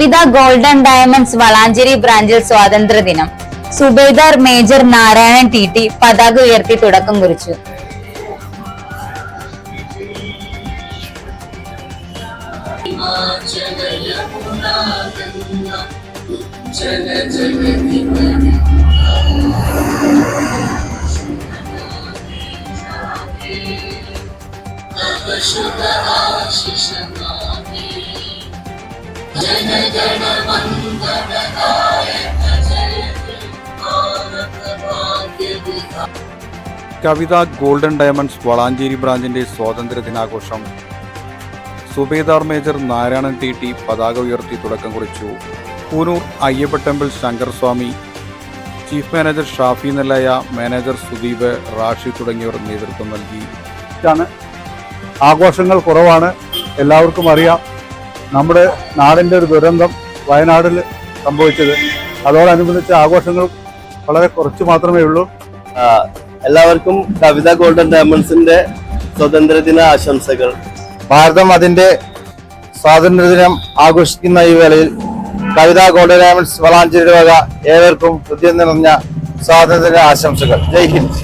കവിത golden diamonds Valanchery ബ്രാഞ്ചിൽ സ്വാതന്ത്ര്യദിനം subedar major Narayanan T T പതാക ഉയർത്തി തുടക്കം കുറിച്ചു. കവിത ഗോൾഡൻ ഡയമണ്ട്സ് വളാഞ്ചേരി ബ്രാഞ്ചിന്റെ സ്വാതന്ത്ര്യ ദിനാഘോഷം. Subedar major Narayanan T T പതാക ഉയർത്തി തുടക്കം കുറിച്ചു. Coonoor Ayyappa temple Shankar Swami chief manager Shafi Nellaya manager Sudeep Rashi തുടങ്ങിയവർ നേതൃത്വം നൽകി. ആഘോഷങ്ങൾ കുറവാണ്. എല്ലാവർക്കും അറിയാം. നമ്മുടെ നാടിന്റെ ഒരു ദുരന്തം വയനാടിൽ സംഭവിച്ചത്. അതോടനുബന്ധിച്ച് ആഘോഷങ്ങൾ വളരെ കുറച്ച് മാത്രമേ ഉള്ളൂ. എല്ലാവർക്കും കവിത ഗോൾഡൻ ഡയമണ്ട്സിന്റെ സ്വാതന്ത്ര്യദിന ആശംസകൾ. ഭാരതം അതിന്റെ സ്വാതന്ത്ര്യദിനം ആഘോഷിക്കുന്ന ഈ വേളയിൽ കവിത ഗോൾഡൻ ഡയമണ്ട്സ് വളാഞ്ചേരി വക ഏവർക്കും ഹൃദയം നിറഞ്ഞ സ്വാതന്ത്ര്യ ആശംസകൾ. ജയ് ഹിന്ദ്.